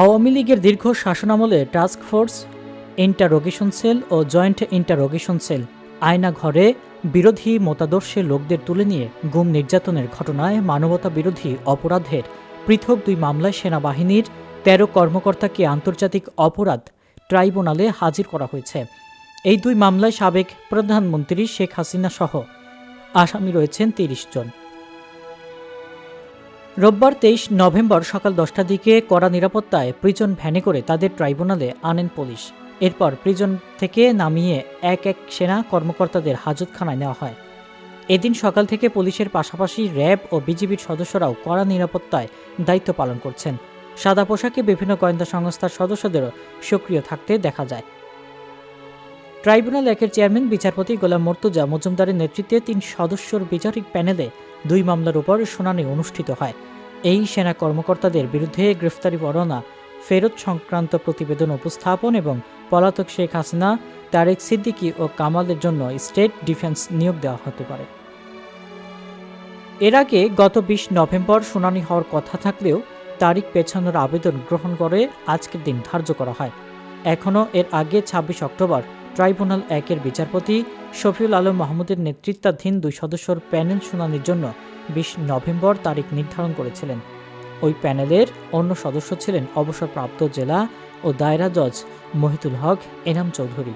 আওয়ামী লীগের দীর্ঘ শাসনামলে টাস্ক ফোর্স ইন্টারোগেশন সেল ও জয়েন্ট ইন্টারোগেশন সেল আয়না ঘরে বিরোধী মতাদর্শের লোকদের তুলে নিয়ে গুম নির্যাতনের ঘটনায় মানবতা বিরোধী অপরাধের পৃথক দুই মামলায় সেনাবাহিনীর তেরো কর্মকর্তাকে আন্তর্জাতিক অপরাধ ট্রাইব্যুনালে হাজির করা হয়েছে। এই দুই মামলায় সাবেক প্রধানমন্ত্রী শেখ হাসিনা সহ আসামি রয়েছেন তিরিশ জন। রোববার তেইশ নভেম্বর সকাল দশটার দিকে কড়া নিরাপত্তায় প্রিজন ভ্যানে করে তাদের ট্রাইব্যুনালে আনেন পুলিশ। এরপর প্রিজন থেকে নামিয়ে এক এক সেনা কর্মকর্তাদের হাজতখানায় নেওয়া হয়। এদিন সকাল থেকে পুলিশের পাশাপাশি র্যাব ও বিজিবির সদস্যরাও কড়া নিরাপত্তায় দায়িত্ব পালন করছেন। সাদা পোশাকে বিভিন্ন গোয়েন্দা সংস্থার সদস্যদেরও সক্রিয় থাকতে দেখা যায়। ট্রাইব্যুনাল একের চেয়ারম্যান, বিচারপতি গোলাম মর্তুজা মজুমদারের নেতৃত্বে তিন সদস্যর বিচারিক প্যানেলে দুই মামলার উপর শুনানি অনুষ্ঠিত হয়। এই সেনা কর্মকর্তাদের বিরুদ্ধে গ্রেফতারি পরোয়ানা ফেরত সংক্রান্ত প্রতিবেদন উপস্থাপন এবং পলাতক শেখ হাসিনা, তারেক সিদ্দিকী ও কামালের জন্য স্টেট ডিফেন্স নিয়োগ দেওয়া হতে পারে। এর আগে গত বিশ নভেম্বর শুনানি হওয়ার কথা থাকলেও তারিখ পেছানোর আবেদন গ্রহণ করে আজকের দিন ধার্য করা হয়। এখনও এর আগে ছাব্বিশ অক্টোবর ট্রাইব্যুনাল একের বিচারপতি শফিউল আলম মাহমুদের নেতৃত্বাধীন দুই সদস্যর প্যানেল শুনানির জন্য বিশ নভেম্বর তারিখ নির্ধারণ করেছিলেন। ওই প্যানেলের অন্য সদস্য ছিলেন অবসরপ্রাপ্ত জেলা ও দায়রা জজ মহিতুল হক এনাম চৌধুরী।